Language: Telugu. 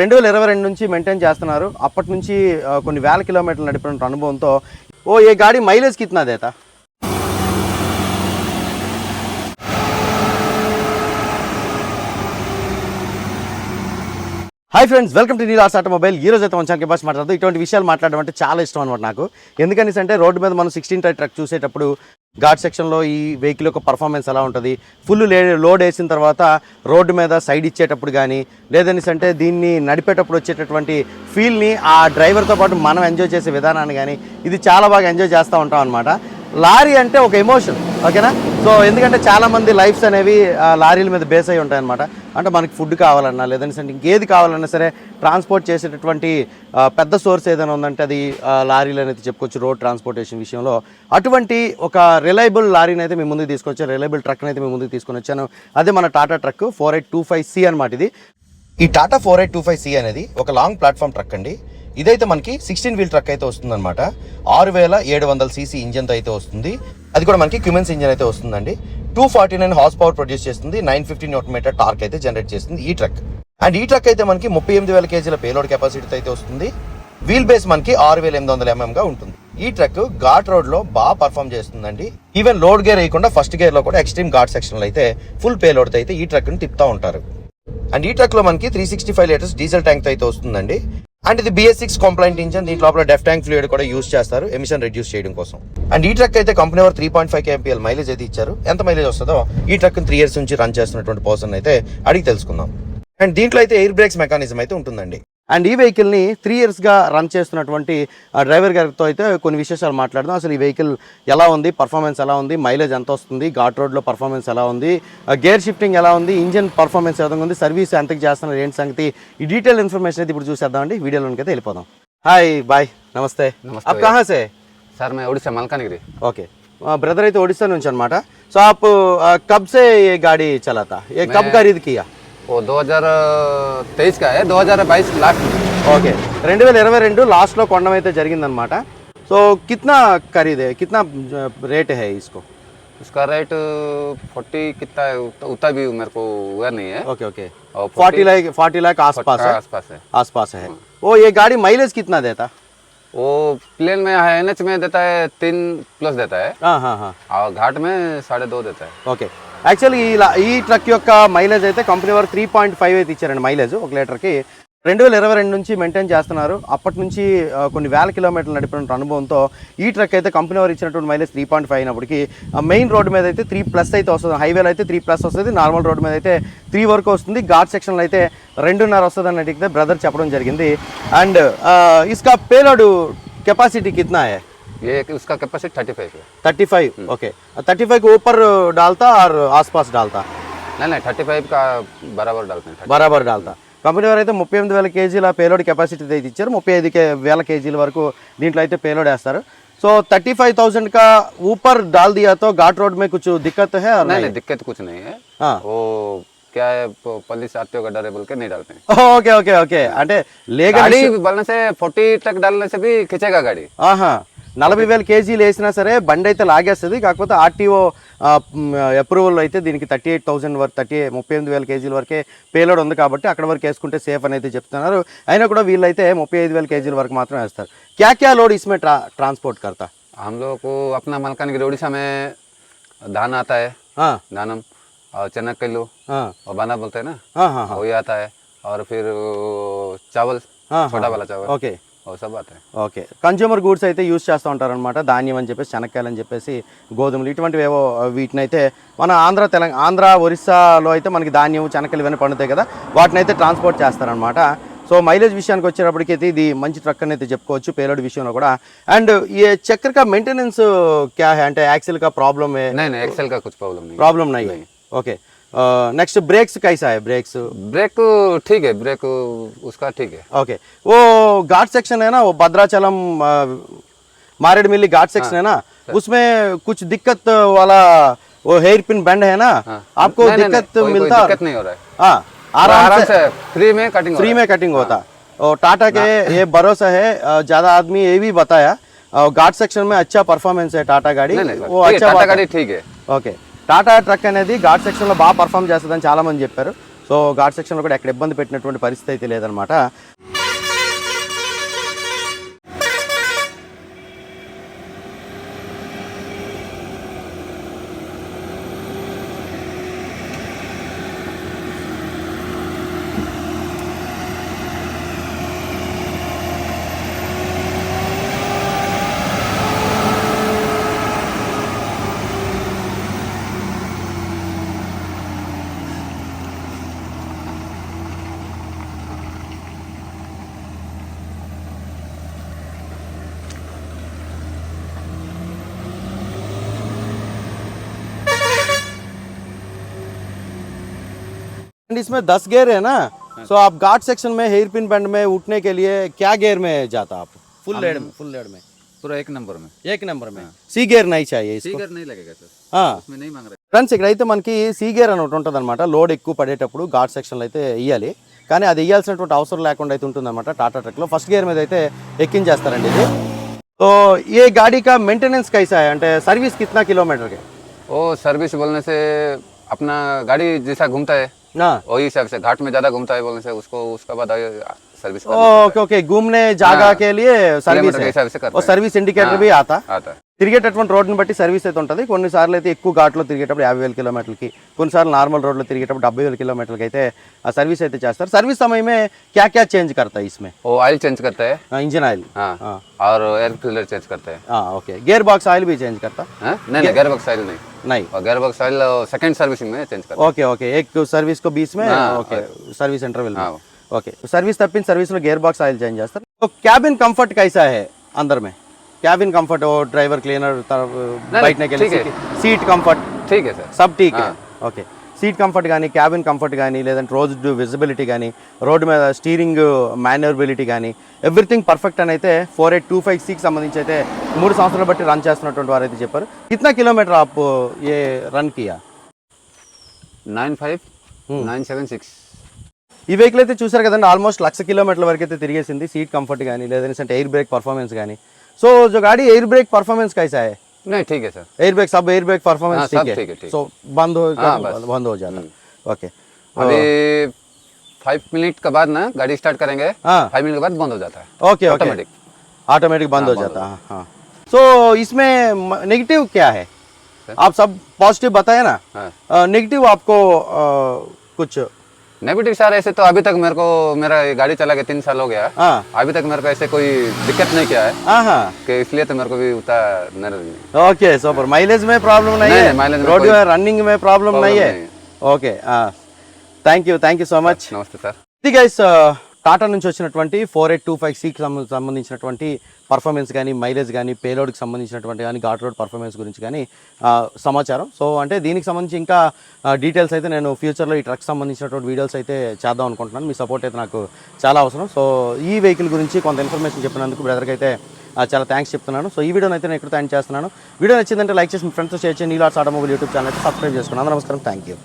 రెండు వేల ఇరవై రెండు నుంచి మెయింటైన్ చేస్తున్నారు. అప్పటి నుంచి కొన్ని వేల కిలోమీటర్లు నడిపిన అనుభవంతో ఓ ఏ గాడి మైలేజ్ కిतना देता హాయ్ ఫ్రెండ్స్ వెల్కమ్ టు నీలార్స్ ఆటోమొబైల్ ఈ రోజు అయితే మంచానికి బస్ మాట్లాడదు ఇటువంటి విషయాలు మాట్లాడడం అంటే చాలా ఇష్టం అనమాట నాకు. ఎందుకని అంటే రోడ్డు మీద మనం సిక్స్టీన్ టైర్ ట్రక్ చూసేటప్పుడు ఘాట్ సెక్షన్లో ఈ వెహికల్ యొక్క పర్ఫార్మెన్స్ ఎలా ఉంటుంది? ఫుల్ లే లోడ్ వేసిన తర్వాత రోడ్డు మీద సైడ్ ఇచ్చేటప్పుడు కానీ లేదనేసి అంటే దీన్ని నడిపేటప్పుడు వచ్చేటటువంటి ఫీల్ని ఆ డ్రైవర్తో పాటు మనం ఎంజాయ్ చేసే విధానాన్ని కానీ ఇది చాలా బాగా ఎంజాయ్ చేస్తూ ఉంటాం అనమాట లారీ అంటే ఒక ఎమోషన్ ఓకేనా? సో ఎందుకంటే చాలామంది లైఫ్స్ అనేవి ఆ, లారీల మీద బేస్ అయి ఉంటాయి అనమాట అంటే మనకి ఫుడ్ కావాలన్నా లేదంటే ఇంకేది కావాలన్నా సరే ట్రాన్స్పోర్ట్ చేసేటటువంటి పెద్ద సోర్స్ ఏదైనా ఉందంటే అది లారీలు అనేది చెప్పుకోవచ్చు రోడ్ ట్రాన్స్పోర్టేషన్ విషయంలో. అటువంటి ఒక రిలయబుల్ లారీని అయితే మేము ముందుకు తీసుకొచ్చాను రిలయబుల్ ట్రక్ని అయితే మేము ముందుకు తీసుకొని వచ్చాను. అదే మన Tata truck four eight two five C అనమాట ఇది. ఈ Tata four eight two five C అనేది ఒక లాంగ్ ప్లాట్ఫామ్ ట్రక్ అండి. ఇదైతే మనకి సిక్స్టీన్ వీల్ ట్రక్ అయితే వస్తుందన్నమాట. ఆరు వేల ఏడు వందల సీసీ ఇంజన్తో అయితే వస్తుంది. అది కూడా మనకి క్యూమెన్స్ ఇంజన్ అయితే వస్తుందండి. Two forty nine horse power produce చేస్తుంది. Nine fifty newton metre torque అయితే జనరేట్ చేస్తుంది ఈ ట్రక్. అండ్ ఈ ట్రక్ అయితే మనకి ముప్పై ఎనిమిది వేల కేజీల పేలోడ్ కెపాసిటీతో అయితే వస్తుంది. వీల్ బేస్ మనకి ఆరు వేల ఎనిమిది వందల ఎంఎం గా ఉంటుంది. ఈ ట్రక్ ఘాట్ రోడ్లో బాగా పర్ఫామ్ చేస్తుందండి. ఈవెన్ లోడ్ గేర్ వేయకుండా ఫస్ట్ గేర్లో కూడా ఎక్స్ట్రీమ్ ఘాట్ సెక్షన్ అయితే ఫుల్ పేలోడ్ అయితే ఈ ట్రక్ని తిప్పుతా ఉంటారు. అండ్ ఈ ట్రక్లో మనకి three sixty five litres diesel tank అయితే వస్తుందండి. అండ్ ఇది బిఎస్ సిక్స్ కంప్లైంట్ ఇంజన్ దీంట్లో లోపల డెఫ్ ట్యాంక్ ఫ్లూయిడ్ కూడా యూస్ చేస్తారు. ఎమిషన్ రెడ్యూస్ చేయడం కోసం. అండ్ ఈ ట్రక్ అయితే కంపెనీ వారు three point five KMPL mileage అయితే ఇచ్చారు. ఎంత మైలేజ్ వస్తుందో ఈ ట్రక్ త్రీ ఇయర్స్ నుంచి రన్ చేస్తున్నటువంటి పర్సన్ అయితే అడిగి తెలుసుకుందాం. అండ్ దీంట్లో అయితే ఎయిర్ బ్రేక్స్ మెకానిజం అయితే ఉంటుందండి. అండ్ ఈ వెహికల్ని త్రీ ఇయర్స్గా రన్ చేస్తున్నటువంటి ఆ డ్రైవర్ గారితో అయితే కొన్ని విశేషాలు మాట్లాడదాం అసలు ఈ వెహికల్ ఎలా ఉంది పర్ఫార్మెన్స్ ఎలా ఉంది మైలేజ్ ఎంత వస్తుంది ఘాట్ రోడ్లో పర్ఫార్మెన్స్ ఎలా ఉంది గేర్ షిఫ్టింగ్ ఎలా ఉంది ఇంజన్ పర్ఫార్మెన్స్ ఎలా ఉంది సర్వీస్ ఎంతకి చేస్తున్నారు ఏంటి సంగతి ఈ డీటెయిల్ ఇన్ఫర్మేషన్ అయితే ఇప్పుడు చూసేద్దామండి వీడియోలోకి అయితే వెళ్ళిపోదాం హాయ్ బాయ్ నమస్తే నమస్తే आप कहाँ से सर मैं उड़ीसा मलकानगिरी ओके ब्रदर అయితే ఒడిస్సా నుంచి అనమాట సో आप आ, कब से ये गाड़ी चला था ये कब मैं- खरीद किया वो 2023 का है 2022 लास्ट ओके रेवे इरव रे लास्ट को కొనడం सो कितना సో కిత్నా ఖరీదే కిత్నా రేట్ హే उसका रेट फोर्टी कितना है? उतना भी मेरे को हुआ नहीं है। ओके ओके और 40 लाख 40 लाख आसपास है? आसपास है। आसपास है। हाँ। वो ये गाड़ी माइलेज कितना देता? वो प्लेन में है एनएच में देता है तीन प्लस देता है। हाँ हाँ हाँ। और घाट में साढ़े दो देता है। ओके యాక్చువల్లీ ఇలా ఈ ట్రక్ యొక్క మైలేజ్ అయితే కంపెనీ వారు త్రీ పాయింట్ ఫైవ్ అయితే ఇచ్చారండి మైలేజ్ ఒక లీటర్కి రెండు వేల ఇరవై రెండు నుంచి మెయింటైన్ చేస్తున్నారు. అప్పటి నుంచి కొన్ని వేల కిలోమీటర్లు నడిపిన అనుభవంతో ఈ ట్రక్ అయితే కంపెనీ వారు ఇచ్చినటువంటి మైలేజ్ త్రీ పాయింట్ ఫైవ్ అయినప్పటికీ మెయిన్ రోడ్ మీద అయితే త్రీ ప్లస్ అయితే వస్తుంది. హైవేలో అయితే త్రీ ప్లస్ వస్తుంది. నార్మల్ రోడ్ మీద అయితే త్రీ వరకు వస్తుంది. ఘాట్ సెక్షన్లో అయితే రెండున్నర వస్తుంది అని అడిగితే బ్రదర్ చెప్పడం జరిగింది. అండ్ ఇస్కా పేలోడు కెపాసిటీ కిత్నా ये उसका कैपेसिटी थर्टी फाइव है thirty five okay thirty five के ऊपर डालता और आसपास डालता नहीं नहीं थर्टी फाइव का बराबर डालते हैं 30. బరాబర్ డాల్తా కంపెనీ వారు అయితే ముప్పై ఎనిమిది వేల కేజీల పేలోడ్ కెపాసిటీ అయితే ఇచ్చారు ముప్పై ఐదు కే- వేల కేజీల వరకు దీంట్లో అయితే పేలోడ్ వేస్తారు సో థర్టీ ఫైవ్ థౌసండ్ కా ऊपर डाल दिया तो घाट रोड में कुछ दिक्कत है और नहीं नहीं नहीं दिक्कत कुछ नहीं है हाँ वो क्या है प- पुलिस आते होगा डरे बोल के नहीं डालते हैं ఓకే ఓకే ఓకే అంటే లేగా गाड़ी बोलने से फोर्टी तक डालने से भी खींचेगा गाड़ी ఆహా నలభై వేల కేజీలు వేసినా సరే బండి అయితే లాగేస్తుంది కాకపోతే ఆర్టీఓ అప్రూవల్ అయితే దీనికి థర్టీ ఎయిట్ థౌసండ్ వరకు థర్టీ ముప్పై ఎనిమిది వేల కేజీల వరకే పేలోడ్ ఉంది కాబట్టి అక్కడ వరకు వేసుకుంటే సేఫ్ అని అయితే చెప్తున్నారు అయినా కూడా వీళ్ళైతే ముప్పై ఐదు వేల కేజీల వరకు మాత్రం వేస్తారు క్యా క్యా లోడ్ ఇస్మే ట్రా ట్రాన్స్పోర్ట్ करता हम लोग को अपना मलकानगिरी उड़ीसा में धान आता है हाँ धानम और चना किलो हाँ और बाना बोलते हैं ना हाँ हाँ हाँ वही आता है और फिर वो चावल हाँ, छोटा वाला चावल ఓకే वो सब आता है ఓకే. కన్జ్యూమర్ గూడ్స్ అయితే యూజ్ చేస్తూ ఉంటారనమాట ధాన్యం అని చెప్పేసి శనక్కాయలు అని చెప్పేసి గోధుమలు ఇటువంటివి ఏవో వీటిని అయితే మన ఆంధ్ర తెలంగాణ ఆంధ్ర ఒరిస్సాలో అయితే మనకి ధాన్యం శనక్కలు ఇవన్నీ పండుతాయి కదా వాటిని అయితే ట్రాన్స్పోర్ట్ చేస్తారనమాట సో మైలేజ్ విషయానికి వచ్చేటప్పటికైతే ఇది మంచి ట్రక్ అని అయితే చెప్పుకోవచ్చు పేలోడ్ విషయంలో కూడా. అండ్ ఈ చక్కెరకా మెయింటెనెన్స్ క్యా అంటే యాక్సిల్ కా ప్రాబ్లమ్ ప్రాబ్లమ్ ఓకే. नहीं नहीं है ओके नेक्स्ट ब्रेक्स कैसा है? ब्रेक्स ब्रेक ठीक है ब्रेक उसका ठीक है। ओके वो घाट सेक्शन है ना वो भद्राचलम अ, मारेडमिल्ली घाट सेक्शन है ना? उसमें कुछ दिक्कत वाला वो हेयर पिन बैंड है ना? हाँ। आपको नहीं, नहीं, दिक्कत नहीं, कोई मिलता? दिक्कत नहीं हो रहा है। हाँ आराम से फ्री में कटिंग फ्री में कटिंग होता। और टाटा के ये भरोसा है ज़्यादा आदमी ये भी बताया। अ, घाट सेक्शन में अच्छा परफॉर्मेंस है टाटा गाड़ी। नहीं नहीं वो अच्छा है। गाड़ी ठीक है। ఓకే టాటా ట్రక్ అనేది ఘాట్ సెక్షన్లో బాగా పర్ఫామ్ చేస్తుందని చాలా మంది చెప్పారు. సో ఘాట్ సెక్షన్లో కూడా ఎక్కడ ఇబ్బంది పెట్టినటువంటి పరిస్థితి అయితే లేదనమాట. इसमें दस गेयर है ना सो आप घाट सेक्शन में हेयर पिन बैंड में उठने के लिए क्या गेयर में जाता आप फुल लेड में फुल लेड में पूरा एक नंबर में एक नंबर में सी गेयर नहीं चाहिए इसको सीगर नहीं लगेगा सर हाँ इसमें नहीं मांग रहे ఫ్రెండ్స్ ఇక్కడైతే మనకి సీ గేర్ అని ఒకటి ఉంటుంది అనమాట లోడ్ ఎక్కువ పడేటప్పుడు ఘాట్ సెక్షన్లో అయితే వేయాలి కానీ అది వేయాల్సినటువంటి అవసరం లేకుండా అయితే ఉంటుందన్నమాట టాటా ట్రక్లో ఫస్ట్ గేర్ మీద అయితే ఎక్కించేస్తారండి ఇది तो ये गाड़ी का मेंटेनेंस कैसा है అంటే सर्विस कितना किलोमीटर के वो सर्विस बोलने से अपना गाड़ी जैसा घूमता है ना। वही हिसाब से घाट में ज़्यादा घूमता है बोलने से उसको उसका बाद सर्विस ओके ओके घूमने जागा के लिए सर्विस किलोमीटर के है। हिसाब से और सर्विस इंडिकेटर भी आता आता है। తిరిగేటటువంటి రోడ్ని బట్టి సర్వీస్ అయితే ఉంటుంది కొన్నిసార్లు అయితే ఎక్కువ ఘాట్లో తిరిగేటప్పుడు యాభై వేల కిలోమీటర్లకి కొన్నిసార్లు నార్మల్ రోడ్లో తిరిగేటప్పుడు డెబ్బై వేల కిలోమీటర్లకి అయితే ఆ సర్వీస్ అయితే చేస్తారు సర్వీస్ సమయమే క్యా క్యా చేంజ్ करता है इसमें वो ऑयल चेंज करता है इंजन ऑयल हाँ हाँ। और एयर फिल्टर चेंज करता है हाँ ओके गियर बॉक्स ऑयल भी चेंज करता हाँ? नहीं नहीं गेयर बॉक्स ऑयल नहीं नहीं और gear box oil second servicing में चेंज करता ओके ओके एक सर्विस को बीच में हाँ, ओके सर्विस इंटरवल में हाँ। ओके सर्विस తప్పిన సర్వీస్ లో గేర్ బాక్స్ ఆయిల్ చేంజ్ చేస్తారు तो कैबिन कंफर्ट कैसा है अंदर में క్యాబిన్ కంఫర్ట్ और ड्राइवर क्लीनर बैठने के సీట్ కంఫర్ట్ సబ్ ఠీక్. ఓకే. సీట్ కంఫర్ట్ కానీ క్యాబిన్ కంఫర్ట్ కానీ లేదంటే రోడ్ విజిబిలిటీ కానీ రోడ్డు మీద స్టీరింగ్ మాన్యూరబిలిటీ కానీ ఎవ్రీథింగ్ పర్ఫెక్ట్ అని అయితే four eight two five six సంబంధించి అయితే మూడు సంవత్సరాలు బట్టి రన్ చేస్తున్నటువంటి వారు అయితే చెప్పారు. ఇతనా కిలోమీటర్ ఆప్ ఏ run Kia nine five hmm. Nine seven six. ఈ వెహికల్ అయితే చూసారు కదండి ఆల్మోస్ట్ లక్ష కిలోమీటర్ల వరకు అయితే తిరిగేసింది సీట్ కంఫర్ట్ కానీ లేదంటే ఎయిర్ బ్రేక్ పర్ఫార్మెన్స్ కానీ సో जो गाड़ी एयर ब्रेक परफॉर्मेंस कैसा है? नहीं ठीक है सर एयर ब्रेक सब एयर ब्रेक परफॉर्मेंस हाँ, ठीक है। है, सो बंद हो हाँ, बंद हो जाता। ओके अभी फाइव मिनट के बाद ना गाड़ी स्टार्ट करेंगे हाँ. फाइव मिनट के बाद बंद हो जाता है. ओके ऑटोमेटिक ऑटोमेटिक बंद हो जाता है हाँ. सो इसमें नेगेटिव क्या है? आप सब पॉजिटिव बताए ना। हाँ. नेगेटिव आपको कुछ नेगेटिव सर ऐसे तो अभी तक मेरे को मेरा गाड़ी चला के तीन साल हो गया। आ, अभी तक मेरे को ऐसे कोई दिक्कत नहीं किया है। हाँ, हाँ। कि इसलिए तो मेरे को भी उतना ओके सुपर माइलेज में प्रॉब्लम नहीं, नहीं है? माइलेज रोड में रनिंग में प्रॉब्लम नहीं है? Okay thank you thank you so much नमस्ते सर ठीक है టాటా నుంచి వచ్చినటువంటి ఫోర్ ఎయిట్ టూ ఫైవ్ సికి సంబంధించినటువంటి పర్ఫార్మెన్స్ కానీ మైలేజ్ కానీ పేలోడ్కి సంబంధించినటువంటి కానీ ఘాట్ రోడ్ పర్ఫార్మెన్స్ గురించి కానీ సమాచారం. సో అంటే దీనికి సంబంధించి ఇంకా డీటెయిల్స్ అయితే నేను ఫ్యూచర్లో ఈ ట్రక్ సంబంధించినటువంటి వీడియోస్ అయితే చేద్దాం అనుకుంటున్నాను. మీ సపోర్ట్ అయితే నాకు చాలా అవసరం. సో ఈ వెహికల్ గురించి కొంత ఇన్ఫర్మేషన్ చెప్పినందుకు బ్రదర్కి అయితే చాలా థ్యాంక్స్ చెప్తున్నాను. సో ఈ వీడియోని అయితే నేను ఇక్కడ థ్యాంక్ చేస్తున్నాను. వీడియో నచ్చిందంటే లైక్ చేసి మీ ఫ్రెండ్స్ షేర్ చేయండి. నీలాట్స్ ఆటోమొబైల్ యూట్యూబ్ ఛానల్ అయితే సబ్స్క్రైబ్ చేసుకున్నాను నమస్కారం. Thank you